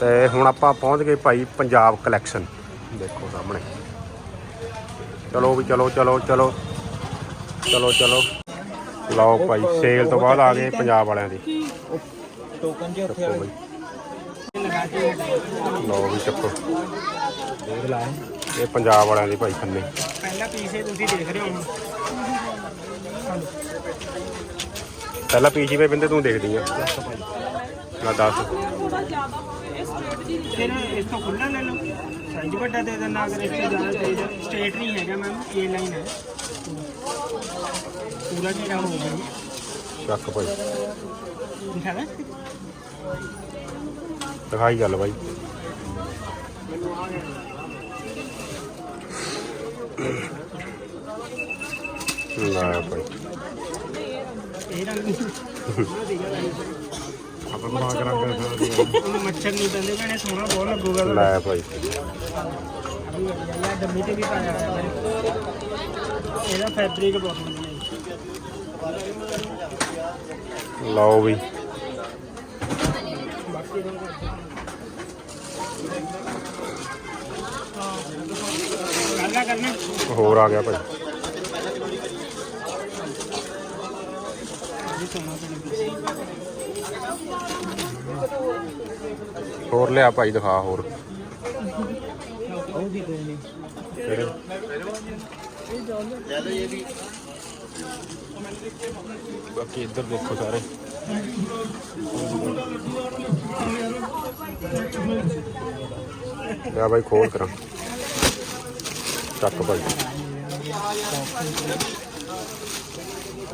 ਤੇ ਹੁਣ ਆਪਾਂ ਪਹੁੰਚ ਗਏ ਭਾਈ ਪੰਜਾਬ ਕਲੈਕਸ਼ਨ ਦੇਖੋ ਸਾਹਮਣੇ। ਚਲੋ ਵੀ ਚਲੋ ਚਲੋ ਚਲੋ। ਚਲੋ ਚਲੋ। ਲਓ ਭਾਈ ਸੇਲ ਤੋਂ ਬਾਅਦ ਆ ਗਏ ਪੰਜਾਬ ਵਾਲਿਆਂ ਦੀ। ਟੋਕਨ ਜੇ ਉੱਥੇ ਚੱਕੋ ਬਈ। ਲਓ ਵੀ ਚੱਕੋ। ਦੇਖ ਲਾ ਇਹ ਪੰਜਾਬ ਵਾਲਿਆਂ ਦੀ ਭਾਈ ਖੰਨੇ। ਪਹਿਲਾ ਪੀਸ ਇਹ ਤੁਸੀਂ ਦੇਖ ਰਹੇ ਹੋ ਹੁਣ। ਪਹਿਲਾਂ ਪੀਜੀ ਪੇ ਬਿੰਦੇ ਤੂੰ ਦੇਖਦੀ ਆ। ਨਾ ਦੱਸ ਫਿਰ ਇਸ ਤੋਂ ਖੁੱਲਾ ਲੈ ਲਓ। ਸਾਈਜ਼ ਵੱਡਾ ਦੇ ਦੇਣਾ ਅਗਰ ਇਸ ਤੋਂ ਜ਼ਿਆਦਾ ਚਾਹੀਦਾ ਸਟ੍ਰੇਟ ਨਹੀਂ ਹੈਗਾ ਮੈਮ ਏ ਲਾਈਨ ਹੈ। ਪੂਰਾ ਜਿਹੜਾ ਹੋਊਗਾ ਜੀ ਚੱਕ ਭਾਈ। ਦਿਖਾਣਾ ਦਿਖਾਈ ਗੱਲ ਬਾਈ। ਲੈ ਭਾਈ। ਇਹ ਰੰਗ। ਰੰਗ ਮੱਛਰ ਨਹੀਂ ਪੈਂਦੇ ਭੈਣੇ ਸੋਹਣਾ ਬਹੁਤ ਲੱਗੂਗਾ ਤੁਹਾਡਾ। ਲੈ ਭਾਈ। ਇਹ ਡੱਬੀ ਤੇ ਵੀ ਪਾਇਆ ਹੋਇਆ ਮੇਰੇ ਇਹਦਾ ਫੈਬਰਿਕ ਬਹੁਤ ਵਧੀਆ ਹੈ। ਲਓ ਵੀ। ਕਰਨਾ। ਹੋਰ ਆ ਗਿਆ ਭਾਈ। ਇਹ ਸੋਹਣਾ ਤੇ ਹੋਰ ਲਿਆ ਭਾਈ ਦਿਖਾ ਹੋਰ। ਉਹ ਵੀ ਕੋਈ ਨਹੀਂ ਕਿਹੜੇ ਬਾਕੀ ਇੱਧਰ ਦੇਖੋ ਸਾਰੇ। ਲੈ ਭਾਈ ਖੋਲ ਕਰਾਂ। ਚੱਕ ਭਾਈ।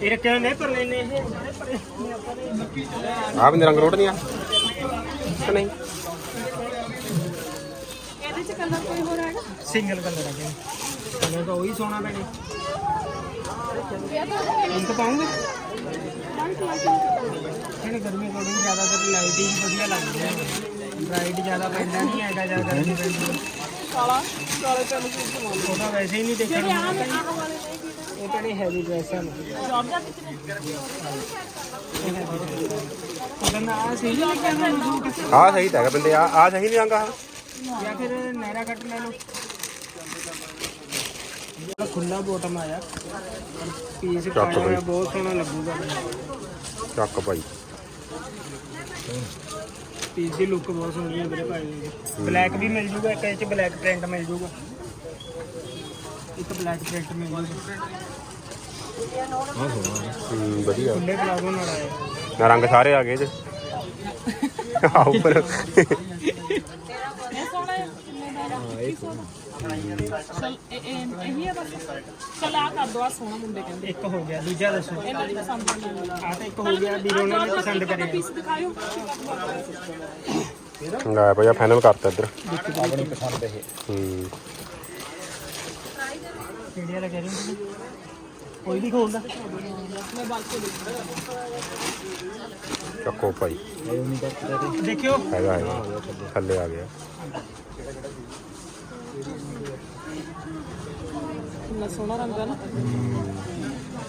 ਇਹ ਰੱਖਿਆ ਨਹੀਂ ਪਰ ਲੈਨੇ ਇਹ ਰੰਗ ਨਹੀਂ ਆ ਕਿ ਨਹੀਂ? ਇਹਦੇ ਚ ਕਲਰ ਕੋਈ ਹੋਰ ਹੈਗਾ? ਸਿੰਗਲ ਕਲਰ ਹੈ ਜੀ। ਕਲਰ ਤਾਂ ਉਹੀ ਸੋਹਣਾ ਭੈਣੇ। ਇਹ ਤਾਂ ਇੰਕ ਪਾਉਂਗੇ ਇਹਨੇ ਗਰਮੀ ਕੋਲ ਜ਼ਿਆਦਾਤਰ ਲਾਈਟ ਹੀ ਵਧੀਆ ਲੱਗਦੀ ਹੈ ਬ੍ਰਾਈਟ ਜ਼ਿਆਦਾ ਪੈਂਦਾ ਨਹੀਂ ਹੈਗਾ ਜ਼ਿਆਦਾ ਗਰਮੀ ਪੈਂਦੀ। ਕਾਲਾ ਕਾਲੇ ਕਲਰ ਦੀ ਸਮਾਨ ਉਹ ਤਾਂ ਵੈਸੇ ਹੀ ਨਹੀਂ ਦੇਖਣ ਜਿਹੜੇ ਨੂੰ। ਇਹ ਕਿਹੜੀ ਹੈਵੀ ਡਰੈਸ ਹਨ? ਜੌਰਜਟ ਕਿਤੇ ਉਹਦਾ ਨਾ ਆ ਸਹੀ ਲੱਗਿਆ ਤੁਹਾਨੂੰ ਸੂਟ ਆਹ ਸਹੀ ਤਾਂ ਹੈਗਾ ਬੰਦੇ ਆ ਆ ਸਹੀ ਨਹੀਂ ਰੰਗ ਆ ਜਾਂ ਫਿਰ ਨਹਿਰਾ ਕੱਟ ਲੈ ਲਓ। ਜਿਹੜਾ ਖੁੱਲਾ ਬੋਟਮ ਆਇਆ ਪੀਸ ਬਈ। ਬਹੁਤ ਸੋਹਣਾ ਲੱਗੂਗਾ। ਚੱਕ ਭਾਈ ਪੀਸ ਦੀ ਲੁੱਕ ਬਹੁਤ ਸੋਹਣੀ ਹੈ ਵੀਰੇ ਭਾਈ। ਦੀ ਬਲੈਕ ਵੀ ਮਿਲ ਜੂਗਾ ਇੱਕ ਇਹ ਚ ਬਲੈਕ ਪ੍ਰਿੰਟ ਮਿਲ ਜੂਗਾ। ਇੱਕ ਬਲੈਕ ਪ੍ਰਿੰਟ ਮਿਲ ਜੂਗਾ ਹੂੰ ਵਧੀਆ। ਖੁੱਲੇ ਪਲਾਜ਼ੋ ਨਾਲ ਆਇਆ। ਨਾ ਰੰਗ ਸਾਰੇ ਆ ਗਏ ਜੇ। ਆ ਉੱਪਰ। ਚਲ ਇਹ ਇਹ ਇਹੀ ਹੈ ਬਸ। ਚਲ ਆ ਕਰ ਦੋ ਆ ਸੋਹਣਾ ਮੁੰਡੇ ਕਹਿੰਦੇ। ਇੱਕ ਹੋ ਗਿਆ ਦੂਜਾ ਦੱਸੋ। ਇਹਨਾਂ ਦੀ ਪਸੰਦ ਨਹੀਂ ਆ ਤਾਂ ਇੱਕ ਹੋ ਗਿਆ ਵੀਰੋ ਨੇ ਵੀ ਪਸੰਦ ਕਰਿਆ। ਪੀਸ ਦਿਖਾਇਓ। ਲੈ ਭਾਈ ਆ ਫਾਈਨਲ ਕਰਤਾ ਇੱਧਰ। ਆਪਣੀ ਪਸੰਦ ਇਹ ਹੂੰ। ਕਿਹੜੀ ਵਾਲਾ ਕਹਿ ਰਹੇ ਹੋ? ਕੋਈ ਵੀ ਖੋਲਦਾ। ਚੱਕੋ ਭਾਈ। ਦੇਖਿਓ। ਹੈਗਾ ਹੈਗਾ। ਥੱਲੇ ਆ ਗਿਆ। ਕਿੰਨਾ ਸੋਹਣਾ ਰੰਗ ਹੈ ਨਾ।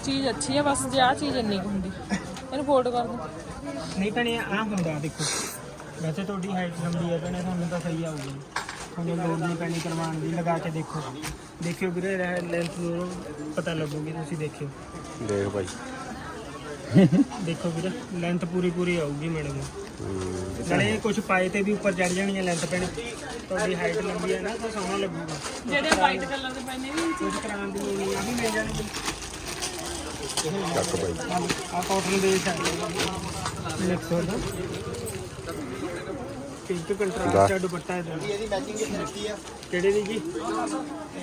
ਚੀਜ਼ ਅੱਛੀ ਹੈ ਬਸ ਜੇ ਆ ਚੀਜ਼ ਇੰਨੀ ਕੁ ਹੁੰਦੀ ਇਹਨੂੰ ਫੋਲਡ ਕਰ ਦੋ। ਨਹੀਂ ਭੈਣੇ ਆ ਹੁੰਦਾ ਦੇਖੋ। ਵੈਸੇ ਤੁਹਾਡੀ ਹਾਈਟ ਲੰਬੀ ਹੈ ਭੈਣੇ ਤੁਹਾਨੂੰ ਤਾਂ ਸਹੀ ਆਊਗੀ। ਤੁਹਾਨੂੰ ਲੋੜ ਨਹੀਂ ਪੈਣੀ ਕਰਵਾਉਣ ਦੀ ਲਗਾ ਕੇ ਦੇਖੋ। ਦੇਖਿਓ ਵੀਰੇ ਲੈਂਥ ਨੂੰ ਪਤਾ ਲੱਗੂਗੀ ਤੁਸੀਂ ਦੇਖਿਓ। ਦੇਖ ਭਾਈ। ਦੇਖੋ ਵੀਰੇ ਲੈਂਥ ਪੂਰੀ ਪੂਰੀ ਆਊਗੀ ਮੈਡਮ ਹੂੰ। ਨਾਲੇ ਕੁਝ ਪਾਏ ਤੇ ਵੀ ਉੱਪਰ ਚੜ ਜਾਣਗੀਆਂ ਲੈਂਥ ਪੈਣੇ। ਤੁਹਾਡੀ ਹਾਈਟ ਲੰਬੀ ਹੈ ਨਾ ਤਾਂ ਸੋਹਣਾ ਲੱਗੂਗਾ। ਜਿਹੜੇ ਵਾਈਟ ਕਲਰ ਦੇ ਪੈਨੇ ਵੀ ਕੁਝ ਕਰਾਉਣ ਦੀ ਲੋੜ ਨਹੀਂ ਆ ਵੀ ਮਿਲ ਜਾਣਗੇ। ਚੱਕ ਭਾਈ। ਆ ਕਾਟਨ ਦੇ ਮਿਕਸ ਹੋ। ਦਾ ਪਿੰਕ ਕੰਟਰਾਸਟ ਦਾ ਦੁਪੱਟਾ ਹੈ ਇਹਦੀ? ਮੈਚਿੰਗ ਕੀਤੀ ਆ ਕਿਹੜੇ ਦੀ ਜੀ?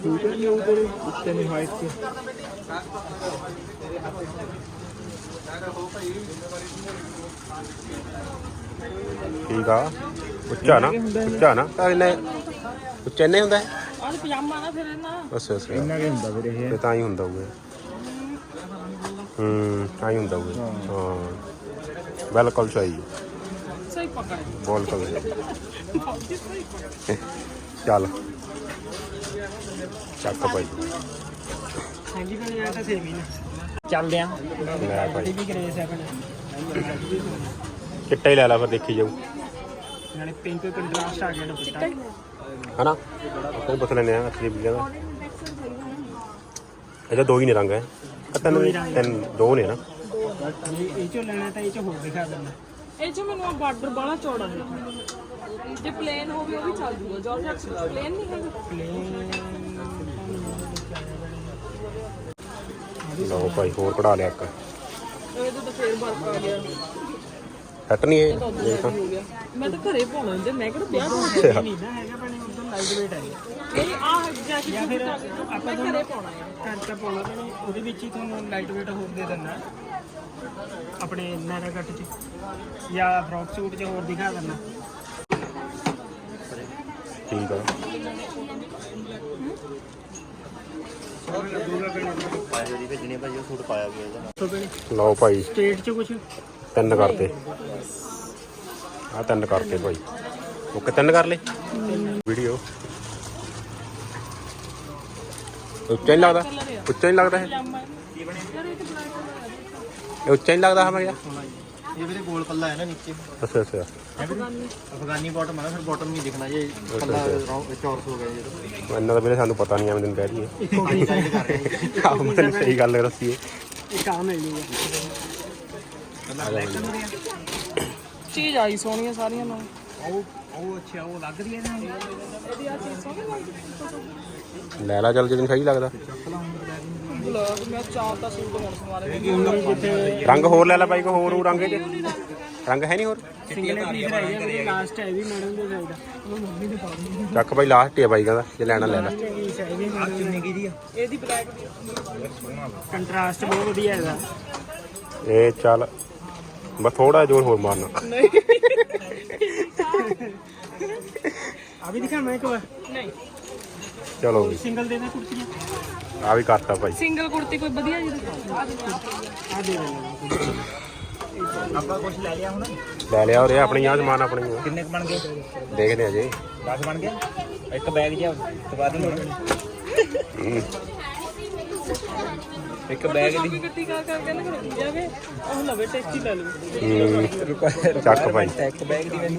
ਸੂਟ ਨਹੀਂ ਉਹ ਤੇਰੇ ਉੱਤੇ ਨਹੀਂ ਵਾਈਟ ਤੇ ਠੀਕ ਆ। ਉੱਚਾ ਨਾ ਉੱਚਾ ਨਾ। ਤਾਂ ਇਹਨੇ ਉੱਚਾ ਨਹੀਂ ਹੁੰਦਾ? ਹੈ ਆਹ ਪਜਾਮਾ ਨਾ ਫਿਰ ਨਾ ਅੱਛਾ ਅੱਛਾ। ਇੰਨਾ ਕੀ ਹੁੰਦਾ ਵੀਰੇ ਇਹ। ਤਾਂ ਹੀ ਹੁੰਦਾ ਹੋਊਗਾ। ਹੂੰ ਤਾਂ ਹੀ ਹੁੰਦਾ ਹੋਊਗਾ। ਹਾਂ। ਬਿਲਕੁਲ ਸਹੀ। ਬਿਲਕੁਲ ਚੱਲ। ਚੱਕ ਭਾਈ। ਹਾਂਜੀ ਭੈਣੇ ਆ ਤਾਂ ਸੇਮ ਹੀ ਨਾ ਚੱਲਦੇ ਆ। ਲੈ ਭਾਈ। ਇਹ ਵੀ ਗ੍ਰੇਸ ਹੈ ਭੈਣੇ ਚਿੱਟਾ ਹੀ ਲੈ ਲਾ ਫਿਰ ਦੇਖੀ ਜਾਊ। ਨਾਲੇ ਪਿੰਕ ਕੰਟਰਾਸਟ ਆ ਗਿਆ ਦੁਪੱਟਾ ਹਨਾ? ਕੋਈ ਪੁੱਛ ਲੈਨੇ ਆ ਅਸਲੀ ਬੀਆਂ ਦਾ। ਇਹਦਾ ਦੋ ਹੀ ਨੇ ਰੰਗ ਹੈ। ਤਿੰਨ ਤਿੰਨ ਦੋ ਨੇ ਨਾ। ਇਹ ਇਹ ਚੋਂ ਲੈਣਾ ਤਾਂ ਇਹ ਚੋਂ ਹੋਰ ਦਿਖਾ ਦਿੰਦਾ। ਇਹ ਚ ਮੈਨੂੰ ਆ ਬਾਰਡਰ ਬਾਲਾ ਚੌੜਾ ਹੈ ਜੇ ਪਲੇਨ ਹੋਵੇ ਉਹ ਵੀ ਚੱਲ ਜੂਗਾ। ਜਾਰਜਟ ਪਲੇਨ ਨਹੀਂ ਹੈਗਾ। ਲਓ ਭਾਈ ਹੋਰ ਕਢਾ ਲਿਆ ਇੱਕ। ਇਹਦੇ ਤਾਂ ਫੇਰ ਵਰਕ ਆ ਗਿਆ। ਸੈੱਟ ਨਹੀਂ ਇਹ? ਗਿਆ। ਮੈਂ ਤਾਂ ਘਰੇ ਪਾਉਣਾ ਹੁੰਦੇ ਮੈਂ ਕਿਹੜਾ ਵਿਆਹ ਪਾਉਣਾ ਇਹ ਨਹੀਂ ਨਾ ਹੈਗਾ ਬਣੇ ਉਦੋਂ ਲਾਈਟ ਵੇਟ ਹੈ ਨਹੀਂ ਆਹ ਜੈਕਟ ਜਾਂ ਫਿਰ ਆਪਾਂ ਘਰੇ ਪਾਉਣਾ ਹੈ। ਘਰ ਤਾਂ ਪਾਉਣਾ ਉਹਦੇ ਵਿੱਚ ਹੀ ਤੁਹਾਨੂੰ ਲਾਈਟ ਵੇਟ ਹੋਰ ਦੇ ਦਿੰਦਾ। ਆਪਣੇ ਨੈਰਾ ਕੱਟ ਚ। ਜਾਂ ਫਰੋਕ ਸੂਟ ਚ ਹੋਰ ਦਿਖਾ ਦਿੰਦਾ। ਠੀਕ ਆ। ਲਓ ਭਾਈ। ਸਟੇਟ ਚ ਕੁਝ ਤਿੰਨ ਕਰਤੇ। ਆ ਤਿੰਨ ਕਰਤੇ ਭਾਈ। ਓਕੇ ਤਿੰਨ ਕਰ ਲੈ ਵੀਡੀਓ। ਉੱਚਾ ਨਹੀਂ ਲੱਗਦਾ। ਉੱਚਾ ਨਹੀਂ ਲੱਗਦਾ ਇਹ। ਇਹ ਉੱਚਾ ਨਹੀਂ ਲੱਗਦਾ ਹਮਾ ਇਹ ਵੀਰੇ ਗੋਲ ਪੱਲਾ ਹੈ ਨਾ ਨੀਚੇ। ਅੱਛਾ ਅੱਛਾ। ਅਫਗਾਨੀ ਬਾਟਮ ਹੈ ਨਾ ਫਿਰ ਬਾਟਮ ਨਹੀਂ ਦਿਖਣਾ ਜੇ ਪੱਲਾ ਚੌਰਸ ਹੋ ਗਿਆ ਜੇ ਇੰਨਾ ਤਾਂ ਵੀਰੇ ਸਾਨੂੰ ਪਤਾ ਨਹੀਂ ਐਵੇਂ ਦਿਨ ਕਹਿ ਰਹੀਏ ਹਾਈ ਸਾਈਡ ਕਰ ਰਹੇ ਨੇ। ਆਹ ਮੈਨੂੰ ਸਹੀ ਗੱਲ ਦੱਸੀਏ। ਇਹ ਕੰਮ ਹੈ ਨਹੀਂ ਚੀਜ਼ ਆਈ ਸੋਹਣੀਆਂ ਸਾਰੀਆਂ ਨੂੰ। ਉਹ ਉਹ ਅੱਛਾ ਉਹ ਲੱਗ ਰਹੀ ਹੈ ਨਾ। ਇਹਦੀ ਆ ਚੀਜ਼ ਸੋਹਣੀ ਲੱਗਦੀ ਲੈ ਲਾ ਚੱਲ ਜਦੋਂ ਸਹੀ ਲੱਗਦਾ। ਬਲੈਕ ਮੈਂ ਚਾਰ ਦਾ ਸੂਟ ਹੁਣ ਸਵਾਰੇ ਰੰਗ ਹੋਰ ਲੈ ਲੈ ਬਾਈ ਕੋ ਹੋਰ ਉਹ ਰੰਗ ਚ ਰੰਗ ਹੈ ਨਹੀਂ ਹੋਰ? ਸਿੰਗਲ ਪੀਸ ਰਹਿ ਗਿਆ ਮੇਰੇ ਲਾਸਟ ਹੈ ਵੀ ਮੈਡਮ ਦੇ ਸਾਈਡ ਉਹ ਮੰਮੀ ਨੇ ਪਾ ਦਿੱਤੀ ਚੱਕ ਬਾਈ ਲਾਸਟ ਹੀ ਆ ਬਾਈ ਕਹਿੰਦਾ ਜੇ ਲੈਣਾ ਲੈ ਲੈ। ਪੀਸ ਹੈ ਵੀ ਚੁੰਨੀ ਕੀ ਦੀ ਆ ਇਹਦੀ ਬਲੈਕ ਦੀ। ਕੰਟਰਾਸਟ ਬਹੁਤ ਵਧੀਆ ਹੈਗਾ। ਇਹ ਚੱਲ ਬਸ ਥੋੜਾ ਜੋਰ ਹੋਰ ਮਾਰਨਾ। ਆ ਵੀ ਦਿਖਾ ਮੈਂ ਇੱਕ ਵਾਰ। ਨਹੀਂ। ਚਲੋ ਵੀ ਸਿੰਗਲ ਦੇ ਦੇ ਕੁਰਸੀਆਂ ਆ ਵੀ ਕਰਤਾ ਭਾਈ। ਸਿੰਗਲ ਕੁੜਤੀ ਕੋਈ ਵਧੀਆ ਜਿਹੀ ਦਿਖਾਓ ਆ ਦੇ ਦੇਣਾ ਆਪਾਂ ਕੁਝ ਲੈ ਲਿਆ ਹੁਣ? ਲੈ ਲਿਆ ਔਰ ਇਹ ਆਪਣੀ ਆ ਸਮਾਨ ਆਪਣੀ ਆ। ਕਿੰਨੇ ਕੁ ਬਣ ਗਏ? ਦੇਖਦੇ ਆ ਜੇ। 10 ਬਣ ਗਏ? ਇੱਕ ਬੈਗ ਜਿਹਾ ਦਵਾ ਦੇ ਹੂੰ। ਇੱਕ ਬੈਗ ਦੀ। ਕਰ ਕੇ ਨਾ ਰੁਕ ਜਾਵੇ ਉਹ ਲਵੇ ਟੈਕਸੀ ਲੈ ਲਵੇ। ਹੂੰ। ਚੱਕ ਭਾਈ। ਇੱਕ ਬੈਗ ਦੀ ਵੈਨ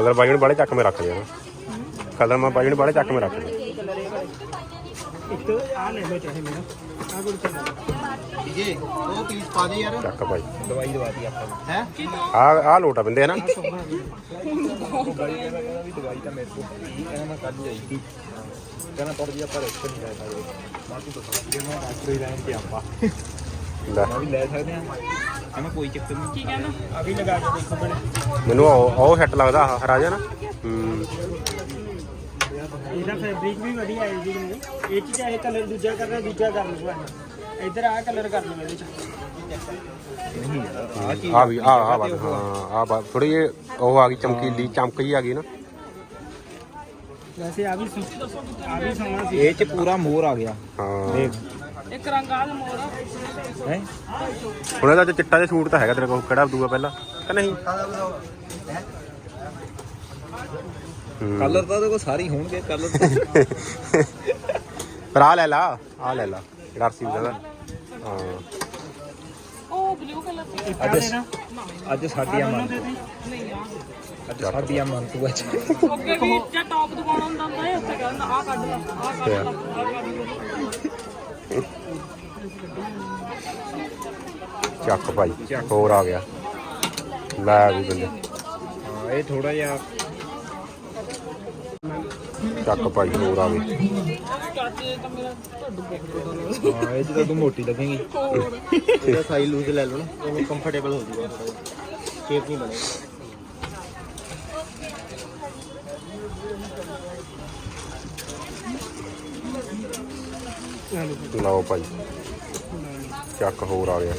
ਕਲਰ ਬਾਈ ਨੂੰ ਬੜੇ ਚੱਕ ਮੇ ਰੱਖ ਲਿਆ ਕਲਰ ਮੈਂ ਬਾਈ ਨੂੰ ਬੜੇ ਚੱਕ ਮੇ ਰੱਖ ਲਿਆ। ਇੱਕ ਆ ਲੈ ਲਓ ਚਾਹੇ ਮੇਰਾ। ਆ ਲੈ ਲਓ ਜੀ ਉਹ ਪੀਸ ਪਾ ਦੇ ਯਾਰ। ਚੱਕ ਭਾਈ। ਦਵਾਈ ਦਵਾਤੀ ਆਪਾਂ ਹੈ? ਆ ਆ ਲੋਟਾ ਬਿੰਦੇ ਨਾ? ਵੀ ਦਵਾਈ ਤਾਂ ਮੇਰੇ ਕੋਲ ਇਹਨਾਂ ਮੈਂ ਕੱਢ ਜਾਈ ਸੀ। ਕਹਿੰਦਾ ਪਰ ਜੀ ਆਪਾਂ ਰੈਸਟ ਨਹੀਂ ਲੈ ਸਕਦੇ। ਬਾਕੀ ਤਾਂ ਜੇ ਮੈਂ ਡਾਕਟਰ ਹੀ ਰਹਿਣ ਤੇ ਆਪਾਂ। ਲੈ। ਮੈਂ ਵੀ ਲੈ ਸਕਦੇ ਆ ਕਹਿੰਦਾ ਕੋਈ ਚੱਕਰ ਨਹੀਂ। ਕੀ ਕਹਿੰਦਾ ਆ ਵੀ ਲਗਾ ਕੇ ਦੇਖੋ ਬਣੇ ਮੈਨੂੰ ਉਹ ਉਹ ਸੈੱਟ ਲੱਗਦਾ ਆਹ ਰਾਜਾ ਨਾ। ਹੂੰ। ਇਹਦਾ ਫੈਬਰਿਕ ਵੀ ਵਧੀਆ ਹੈ ਜੀ। ਨੇ ਇਹ ਚ ਚਾਹੇ ਕਲਰ ਦੂਜਾ ਕਰਨਾ ਦੂਜਾ ਕਰ ਲਓ ਭਾਵੇਂ ਇੱਧਰ ਆ ਕਲਰ ਕਰ ਲਓ ਇਹਦੇ ਚ। ਨਹੀਂ ਯਾਰ ਆ ਚੀਜ਼ ਆ ਵੀ ਆ ਆ ਬਾਤ ਹਾਂ ਆ ਬਾਤ ਥੋੜੀ ਜਿਹੀ ਉਹ ਆ ਗਈ ਚਮਕੀਲੀ ਚਮਕ ਜੀ ਆ ਗਈ ਨਾ। ਵੈਸੇ ਆ ਵੀ ਸੋ- ਆ ਵੀ ਸੋਹਣਾ ਸੀ। ਇਹ ਚ ਪੂਰਾ ਮੋਰ ਆ ਗਿਆ। ਹਾਂ। ਦੇਖ। ਇੱਕ ਰੰਗ ਆ ਮੋਰਾ ਹੈ? ਹੁਣ ਇਹਦਾ ਚਿੱਟਾ ਜਿਹਾ ਸੂਟ ਤਾਂ ਹੈਗਾ ਤੇਰੇ ਕੋਲ ਕਿਹੜਾ ਦੂਆ ਪਹਿਲਾਂ? ਕਿ ਨਹੀਂ। ਕਲਰ ਤਾਂ ਉਹਦੇ ਕੋਲ ਸਾਰੇ ਹੀ ਹੋਣਗੇ ਕਲਰ ਪਰ ਆ ਲੈ ਲਾ ਆ ਲੈ ਲਾ ਜਰਸੀ ਦਾ ਹਾਂ। ਉਹ ਬਲੂ ਕਲਰ ਦੀ ਦੇ ਨਾ ਅੱਜ ਸਾਡੀ ਆ ਮੰਨ ਦੇ ਦੇ। ਨਹੀਂ ਆ। ਅੱਜ ਸਾਡੀ ਆ ਮੰਨ ਤੂੰ ਅੱਜ। ਅੱਗੇ ਵੀ ਜਾਂ ਟੌਪ ਦਿਖਾਉਣਾ ਹੁੰਦਾ ਹੁੰਦਾ ਹੈ ਉੱਥੇ ਕਹਿੰਦਾ ਆ ਕੱਢ ਲਾ ਆ ਕੱਢ ਲਾ ਆ ਕੱਢ ਲਾ। ਚੱਕ ਭਾਈ ਹੋਰ ਆ ਗਿਆ। ਲੈ ਵੀ ਬੰਦੇ। ਹਾਂ ਇਹ ਥੋੜਾ ਜਿਹਾ ਚੱਕ ਭਾਈ ਹੋਰ ਆ ਗਏ ਹਾਂ ਇਹ ਚ ਤਾਂ ਤੂੰ ਮੋਟੀ ਲੱਗੇਗੀ। ਇਹਦਾ ਸਾਈਜ਼ ਲੂਜ਼ ਲੈ ਲਓ ਨਾ ਉਹਨੂੰ ਕੰਫਰਟੇਬਲ ਹੋ ਜਾਊਗਾ ਸ਼ੇਪ ਨਹੀਂ ਬਣੇਗੀ। ਲਓ ਭਾਈ। ਚੱਕ ਹੋਰ ਆ ਗਿਆ।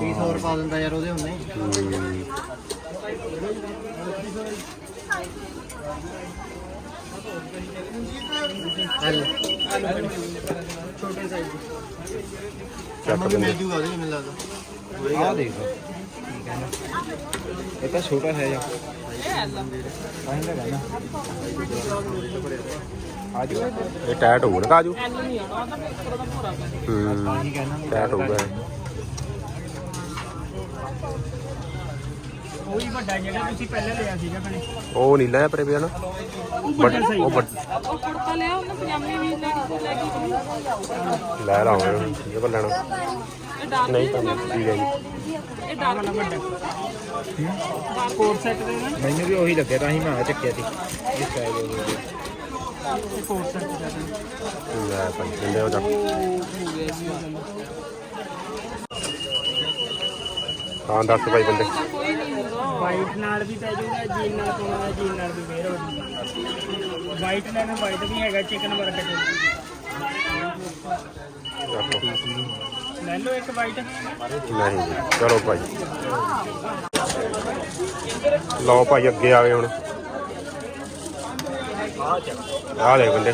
ਪੀਸ ਹੋਰ ਪਾ ਦਿੰਦਾ ਯਾਰ ਉਹਦੇ ਹੁੰਨੇ ਹੂੰ। ਛੋਟੇ ਸਾਈਜ਼ ਚੱਕ ਬੰਦੇ ਜੂਗਾ ਉਹਦੇ ਮੈਨੂੰ ਲੱਗਦਾ। ਆ ਦੇਖ। ਇਹ ਤਾਂ ਛੋਟਾ ਹੈ ਜਾਂ ਇਹ ਹੈ ਲਾ ਆਹੀਂ ਦਾ ਇਹ ਟਾਈਟ ਹੋਊਗਾ ਨਾ ਕਾਜੂ? ਹੂੰ ਹੈ ਟਾਈਟ ਹੋਊਗਾ। ਉਹ ਵੀ ਵੱਡਾ ਜਿਹੜਾ ਤੁਸੀਂ ਪਹਿਲਾਂ ਲਿਆ ਸੀਗਾ ਭੈਣੇ। ਉਹ ਨੀਲਾ ਜਿਹਾ ਪਰੇ ਪਿਆ ਨਾ। ਉਹ ਵੱਡ- ਸਹੀ ਉਹ ਵੱਡ- ਉਹ ਕੁੜਤਾ ਲਿਆ ਉਹਨੇ ਪਜਾਮੇ ਵੀ ਲੈ ਕੇ ਲੈ ਕੇ ਗਈ। ਲੈ ਲਾਉਂਗੇ ਇਹ ਪਰ ਲੈਣਾ। ਨਹੀਂ ਤਾਂ ਠੀਕ ਹੈ ਜੀ। ਇਹ ਡਾਰਕ ਵਾਲਾ ਵੱਡਾ ਕੋਟ ਸੈੱਟ ਦੇ ਨਾ ਮੈਨੂੰ ਵੀ ਉਹੀ ਲੱਗਿਆ ਤਾਂ ਹੀ ਮੈਂ ਆ ਚੱਕਿਆ ਸੀ। ਇਹ ਸਾਈਜ਼ ਹੋ ਲੈ ਭਾਈ ਜਿੰਦੇ ਹੋ ਜਾ ਹਾਂ ਦੱਸ ਭਾਈ ਬੰਦੇ। ਵਾਈਟ ਨਾਲ ਵੀ ਪੈ ਜਾਊਗਾ ਜੀਨ ਨਾਲ ਪਾਉਣਾ ਜੀਨ ਨਾਲ ਵੀ ਵੇਰ ਹੋ ਜੂਗਾ ਵਾਈਟ ਲੈਣਾ ਵਾਈਟ ਵੀ ਹੈਗਾ ਚਿਕਨ ਵਰਗਾ ਲੈ ਲਓ ਇੱਕ ਵਾਈਟ ਨਹੀਂ ਚਲੋ ਭਾਈ। ਲਓ ਭਾਈ ਅੱਗੇ ਆ ਗਏ ਹੁਣ। ਆ ਲੈ ਬੰਦੇ।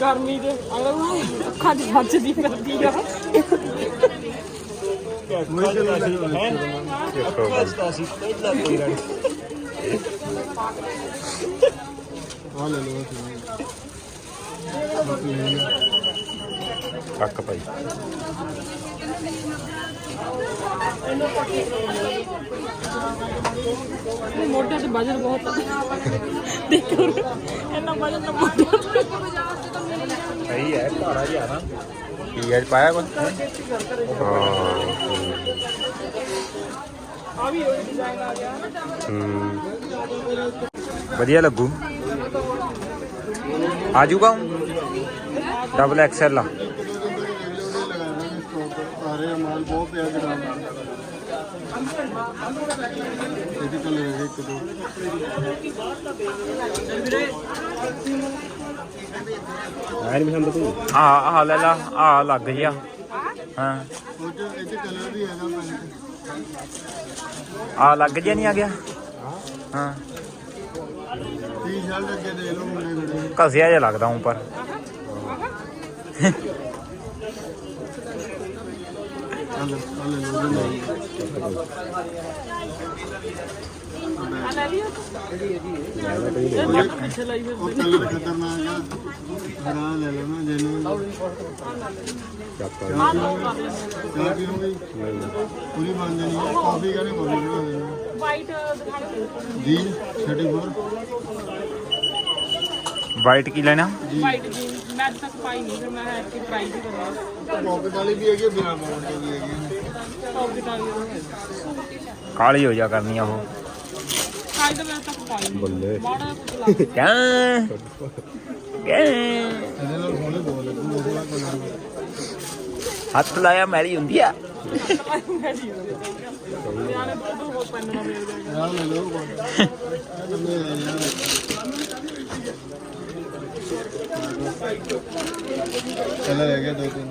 ਗਰਮੀ ਦੇ ਅਗਰ ਅੱਖਾਂ ਦੀ ਮੱਚਦੀ ਫਿਰਦੀ ਆ। ਦੇਖੋ ਰਣ ਕੱਕ ਭਾਈ। ਮੋਢਿਆਂ ਤੇ ਵਜਨ ਬਹੁਤ ਦੇਖੋ ਇੰਨਾ ਵਜਨ ਤਾਂ ਮੋਢਿਆਂ ਤੇ ਸਹੀ ਹੈ ਭਾਰਾ ਜਿਹਾ ਨਾ। ਕੀ ਅੱਜ ਪਾਇਆ ਕੋਈ? ਆ ਵੀ ਉਹ ਡਿਜ਼ਾਈਨ ਆ ਗਿਆ ਵਧੀਆ ਲੱਗੂ। ਆ ਜਾਊਗਾ ਡਬਲ ਐਕਸਐਲ ਆ। ਇਹਦੇ ਕੋਲ ਰਹੇ ਇੱਕ ਦੋ ਆਇਆ ਨਹੀਂ ਪਸੰਦ ਤੂੰ ਆ ਆ ਲੈ ਲਾ ਆ ਲੱਗ ਗਿਆ ਹਾਂ। ਉਹ ਚ ਇਹਦੇ ਕਲਰ ਵੀ ਹੈਗਾ ਪੈਂਟ ਆ ਲੱਗ ਜਿਆ ਨਹੀਂ ਆ ਗਿਆ? ਹਾਂ। ਟੀ-ਸ਼ਰਟ ਅੱਗੇ ਦੇ ਲਓ ਘਸਿਆ ਜਿਹਾ ਲੱਗਦਾ ਹੂੰ ਪਰ ਚੱਲ ਚੱਲ ਲਓ ਜੀ ਆ ਲੈ ਲਿਆ ਪਿੱਛੇ ਲਾਈ ਹੋਈ ਉਹ ਕਲਰ ਖਤਰਨਾਕ ਆ ਬਣਾ ਲੈ ਲਓ ਨਾ ਜੈਨੂਨ ਆ ਲਓ ਕਰ ਲੈਂਦੇ ਚਾਹ ਪੀਓਗੇ ਪੂਰੀ ਬਣ ਜਾਣੀ ਹੈ ਕਾਫੀ ਕਰੇ ਕਾਫੀ ਬਣਾ ਦੇਣੀ ਵਾਈਟ ਦਿਖਾ ਦਿਓ ਜੀ 34 ਵਾਈਟ ਕੀ ਲੈਣਾ ਵਾਈਟ ਜੀ ਮੈਂ ਅੱਜ ਤੱਕ ਪਾਈ ਨਹੀਂ ਫਿਰ ਮੈਂ ਐਤਕੀ ਟਰਾਈ ਵੀ ਕਰਾਂ ਪੌਕਟ ਵਾਲੀ ਵੀ ਹੈਗੀ ਹੈ, ਬਿਨਾਂ ਪੌਕਟ ਦੀ ਵੀ ਹੈਗੀ ਹੈ। ਟੌਪ ਦੀ ਟਾਈ ਕਾਲੀ ਹੋ ਜਾ ਕਰਨੀ ਆ ਉਹ। ਕਾਈ ਤਾਂ ਮੈਂ ਅੱਜ ਤੱਕ ਪਾਈ ਨਹੀਂ। ਬੱਲੇ। ਮਾੜਾ ਕੁਝ ਲੱਗ ਕਿਆ ਕਿਆ ਇਹਦੇ ਨਾਲ ਸੋਹਣੇ ਬਹੁਤ ਲੱਗੂ ਉਹਦਾ ਕਲਰ ਹੱਥ ਲਾਇਆ ਮੈਲੀ ਹੁੰਦੀ ਆ। ਹੋ ਪੈਨ ਲੈ ਲਓ। ਕੋਟ ਇਹ ਲੰਮੇ ਲੈ ਜਾਣਾ ਕਲਰ ਹੈਗੇ ਦੋ ਤਿੰਨ।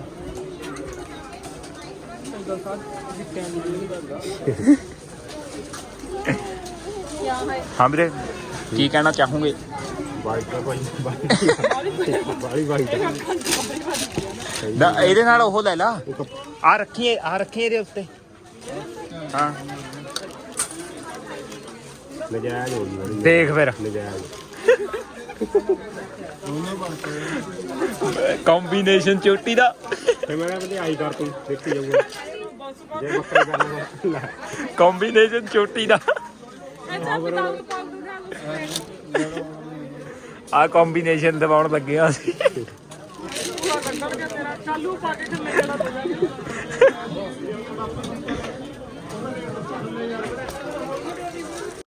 ਹਾਂ ਵੀਰੇ ਕੀ ਕਹਿਣਾ ਚਾਹੋਗੇ? ਵਾਈਟ ਦਾ ਭਾਈ ਬਾਲੀ ਵਾਈਟ ਨਾ ਇਹਦੇ ਨਾਲ ਉਹ ਲੈ ਲਾ। ਆ ਰੱਖੀਏ ਆ ਰੱਖੀਏ ਇਹਦੇ ਉੱਤੇ। ਹਾਂ। ਨਜਾਇਜ਼ ਹੋ ਗਈ। ਬੜੀ ਦੇਖ ਫਿਰ। ਨਜਾਇਜ਼। ਕੰਬੀਨੇਸ਼ਨ ਚੋਟੀ ਦਾ। ਫੇ ਮੈਂ ਕਿਹਾ ਆਈ ਕਰ ਤੂੰ ਦੇਖੀ ਜਾਊਗਾ। ਜੇ ਬੱਕਰੇ ਕਰਨਾ ਲੈ। ਕੰਬੀਨੇਸ਼ਨ ਚੋਟੀ ਦਾ। ਤਾਂ ਤੋਂ ਆ ਕੰਬੀਨੇਸ਼ਨ ਦਬਾਉਣ ਲੱਗੇ ਆ ਅਸੀਂ। ਚਾਲੂ ਪਾ ਕੇ ਥੱਲੇ ਜਾਣਾ।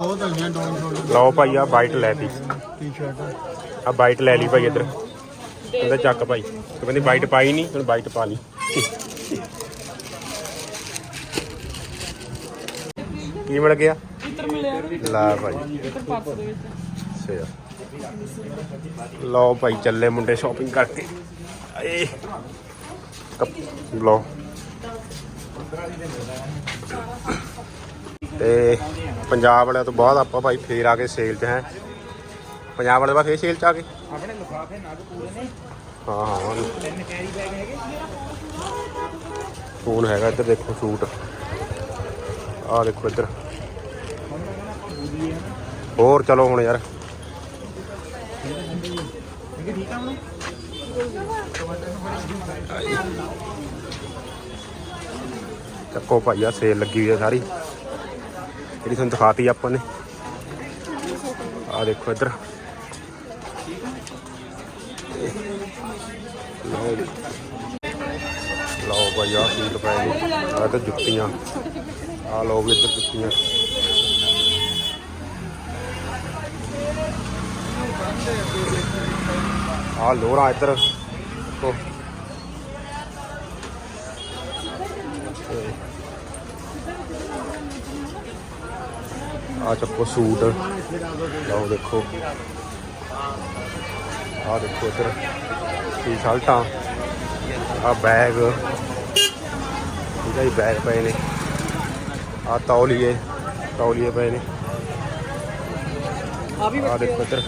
ਬਹੁਤ ਹੈਗੀਆਂ ਡਾਊਨ ਸ਼ੋਲਡਰ ਲਓ ਭਾਈ ਆ ਵਾਈਟ ਲੈਤੀ ਟੀ-ਸ਼ਰਟ ਆ ਵਾਈਟ ਲੈ ਲਈ ਭਾਈ ਇੱਧਰ। ਕਹਿੰਦਾ ਚੱਕ ਭਾਈ। ਤੇ ਕਹਿੰਦੀ ਵਾਈਟ ਪਾਈ ਨਹੀਂ ਹੁਣ ਵਾਈਟ ਪਾ ਲਈ। ਕੀ ਮਿਲ ਗਿਆ? ਲੈ ਭਾਈ। ਲਓ ਭਾਈ ਚੱਲੇ ਮੁੰਡੇ ਸ਼ਾਪਿੰਗ ਕਰਕੇ। ਏ ਕੱਪ- ਲਓ। ਤੇ ਪੰਜਾਬ ਵਾਲਿਆਂ ਤੋਂ ਬਾਅਦ ਆਪਾਂ ਭਾਈ ਫੇਰ ਆ ਕੇ ਸੇਲ 'ਚ ਹੈ। ਪੰਜਾਬ ਵਾਲੇ ਬਾ ਫੇਰ ਸੇਲ 'ਚ ਆ ਗਏ? ਆਪਣੇ ਲਿਫਾਫੇ ਨਗ ਪੂਰੇ ਨੇ। ਹਾਂ ਹਾਂ ਤਿੰਨ ਕੈਰੀ ਬੈਗ ਹੈਗੇ ਫੋਨ ਹੈਗਾ ਇੱਧਰ ਦੇਖੋ ਸੂਟ। ਆਹ ਦੇਖੋ ਇੱਧਰ। ਹੋਰ ਚਲੋ ਹੁਣ ਯਾਰ। ਚੱਕੋ ਭਾਈ ਆ ਸੇਲ ਲੱਗੀ ਹੋਈ ਹੈ ਸਾਰੀ। ਜਿਹੜੀ ਤੁਹਾਨੂੰ ਦਿਖਾਤੀ ਆਪਾਂ ਨੇ। ਆ ਦੇਖੋ ਇੱਧਰ। ਲਓ ਜੀ। ਲਓ ਭਾਈ ਆ 30 ਰੁਪਏ ਦੀ ਆ ਤੇ ਜੁੱਤੀਆਂ। ਆ ਲਓ ਵੀ ਇੱਧਰ ਜੁੱਤੀਆਂ। ਆ ਲੋਰਾ ਇੱਧਰ। ਦੇਖੋ। ਆ ਚੱਕੋ ਸੂਟ। ਲਓ ਦੇਖੋ। ਆ ਦੇਖੋ ਇੱਧਰ। ਟੀ ਸ਼ਰਟਾਂ ਆ ਬੈਗ ਇਹਦਾ ਹੀ ਬੈਗ ਪਏ ਨੇ। ਆ ਤੌਲੀਏ। ਤੌਲੀਏ ਪਏ ਨੇ। ਆ ਦੇਖੋ ਇੱਧਰ।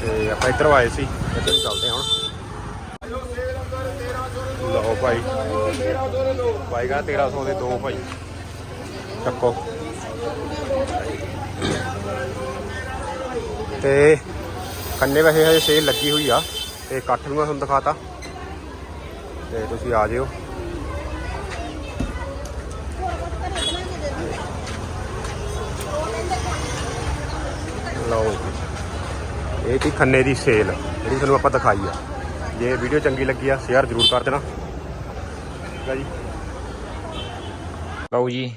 ਤੇ ਆਪਾਂ ਇੱਧਰ ਆਏ ਸੀ। ਇੱਧਰ ਚੱਲਦੇ ਹਾਂ ਹੁਣ। ਲਓ ਭਾਈ। ਭਾਈ ਕਾ 1300 ਦੇ ਦੋ ਭਾਈ। ਚੱਕੋ। ਤੇ ਕੰਨੇ ਵੈਸੇ ਹਜੇ ਸੇਲ ਲੱਗੀ ਹੋਈ ਆ। ਤੇ ਇਕੱਠ ਵੀ ਮੈਂ ਤੁਹਾਨੂੰ ਦਿਖਾਤਾ। ਤੇ ਤੁਸੀਂ ਆ ਜਿਓ। ਲਓ ਜੀ। ਇਹ ਤੀ ਖੰਨੇ ਦੀ ਸੇਲ ਜਿਹੜੀ ਤੁਹਾਨੂੰ ਆਪਾਂ ਦਿਖਾਈ ਆ। ਜੇ ਵੀਡੀਓ ਚੰਗੀ ਲੱਗੀ ਆ ਸ਼ੇਅਰ ਜ਼ਰੂਰ ਕਰ ਦੇਣਾ। ਆ ਜੀ। ਲਓ ਜੀ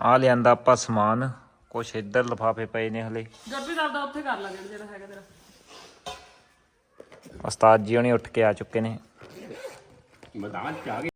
ਆ ਲਿਆਂਦਾ ਆਪਾਂ ਸਮਾਨ ਕੁਛ ਇੱਧਰ ਲਫਾਫੇ ਪਏ ਨੇ ਹਲੇ। ਵੀ ਕਰਦਾ ਉੱਥੇ ਕਰ ਲਾਂਗੇ ਜਿਹੜਾ ਹੈਗਾ ਤੇਰਾ। ਉਸਤਾਦ ਜੀ ਹੁਣੀ ਉੱਠ ਕੇ ਆ ਚੁੱਕੇ ਨੇ। ਮੈਦਾਨ ਚ ਆ ਗਏ